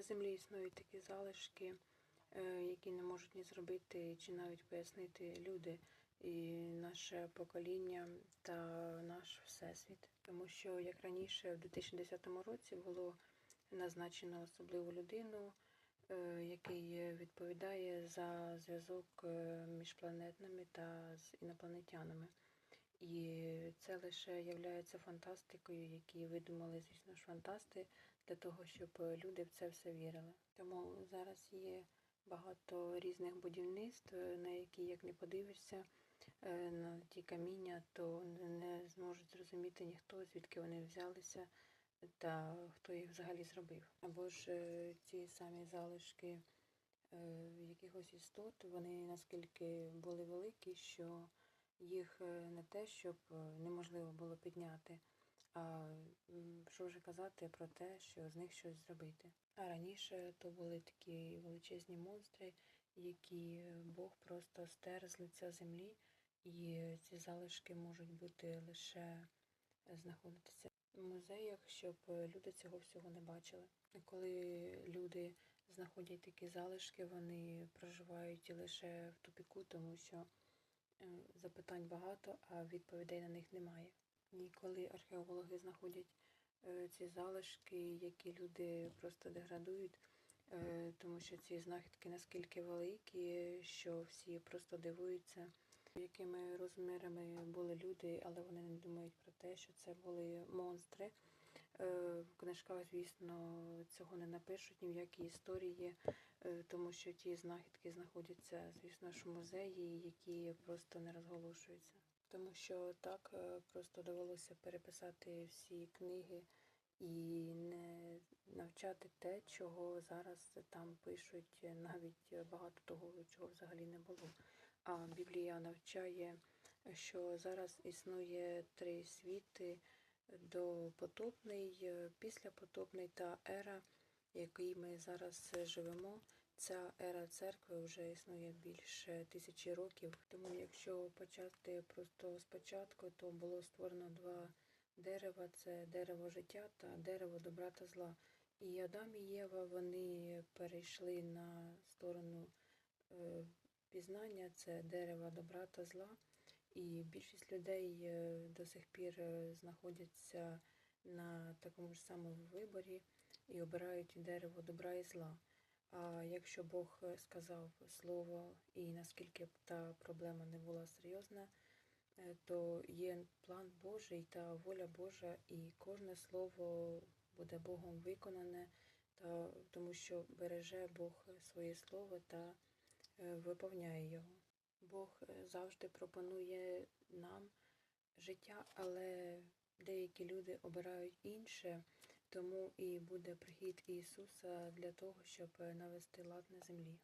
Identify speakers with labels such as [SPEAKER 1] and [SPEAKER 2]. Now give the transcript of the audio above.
[SPEAKER 1] На землі існують такі залишки, е, які не можуть ні зробити чи навіть пояснити люди і наше покоління та наш всесвіт. Тому що як раніше, в 2010 році було назначено особливу людину, е, який відповідає за зв'язок е, між планетними та з інопланетянами. І це лише є фантастикою, які видумали, звісно ж, фантасти для того, щоб люди в це все вірили. Тому зараз є багато різних будівництв, на які, як не подивишся, е, на ті каміння, то не зможуть зрозуміти ніхто, звідки вони взялися та хто їх взагалі зробив. Або ж е, ці самі залишки е, якихось істот, вони наскільки були великі, що їх е, не те, щоб е, неможливо було підняти, а що вже казати про те, що з них щось зробити. А раніше то були такі величезні монстри, які Бог просто стер з лиця землі, і ці залишки можуть бути лише е, знаходитися в музеях, щоб люди цього всього не бачили. Коли люди знаходять такі залишки, вони проживають лише в тупіку, тому що запитань багато, а відповідей на них немає. І коли археологи знаходять е, ці залишки, які люди просто деградують, е, тому що ці знахідки наскільки великі, що всі просто дивуються, якими розмірами були люди, але вони не думають про те, що це були монстри. В книжках, звісно, цього не напишуть ні в якій історії. Е, тому що ті знахідки знаходяться, звісно ж, в музеї, які просто не розголошуються. Тому що так е, просто довелося переписати всі книги і не навчати те, чого зараз там пишуть, навіть багато того, чого взагалі не було. А Біблія навчає, що зараз існує три світи допотопний, післяпотопний та ера який ми зараз живемо. Ця ера церкви вже існує більше тисячі років. Тому, якщо почати просто спочатку, то було створено два дерева: це дерево життя та дерево добра та зла. І Адам і Єва вони перейшли на сторону е, пізнання, це дерево добра та зла. І більшість людей е, до сих пір е, знаходяться на такому ж самому виборі і обирають дерево добра і зла. А якщо Бог е, сказав слово, і наскільки б та проблема не була серйозна, то є план Божий та воля Божа, і кожне слово буде Богом виконане, та, тому що береже Бог своє слово та виповняє його. Бог завжди пропонує нам життя, але деякі люди обирають інше. Тому і буде прихід Ісуса для того, щоб навести лад на землі.